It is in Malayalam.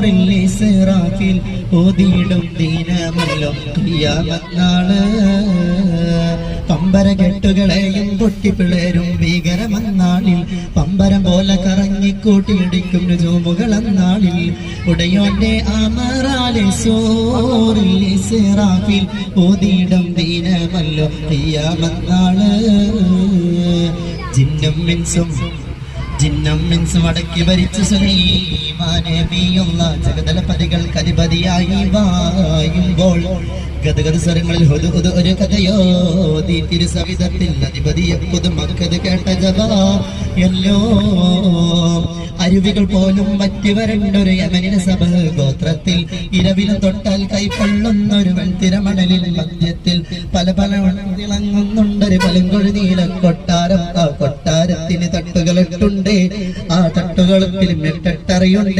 സോറിൽ ഇസ്രാഫിൽ ഓതിയിടും ദീനമല്ലോ. ഖിയാമത്നാൾ പമ്പര കെട്ടുകളെയും പൊട്ടിപ്പിളരും ഭീകരമെന്നാളിൽ. പമ്പരം പോലെ കറങ്ങിക്കൂട്ടിയിടിക്കും രുചൂമുകളെന്നാളിൽ ഉടയോന്റെ അമറാലെ സോറിൽ ഇസ്റാഫിൽ ഓതിയിടും ദീനമല്ലോ. ഖിയാമത്നാൾ ജിന്നും മിൻസും ജിന്നം മിൻസും അടക്കി ഭരിച്ചു സുലൈമാനബിയുള്ള ജഗതലപതികൾക്ക് അധിപതിയായി വായുമ്പോൾ ഗതഗത സ്വരങ്ങളിൽ ഹുദു ഒരു കഥയോ തീ തിരുസവിധത്തിൽ അധിപതിയെ പുതുമക്കത് കേട്ട ജവ. എല്ലോ അരുവികൾ പോലും മറ്റു വരണ്ടൊരു യമനിന സഭ. ഗോത്രത്തിൽ ഇരവിലും തൊട്ടാൽ കൈക്കൊള്ളുന്ന ഒരു വെൺതിരമണലിൽ മധ്യത്തിൽ പല പല തിളങ്ങുന്നുണ്ടൊരു പലങ്കൊഴി നീല കൊട്ടാരം. ആ കൊട്ടാരത്തിന് തട്ടുകളിട്ടുണ്ട് ആ തട്ടുകളിൽ മെട്ടെട്ടറിയുണ്ട്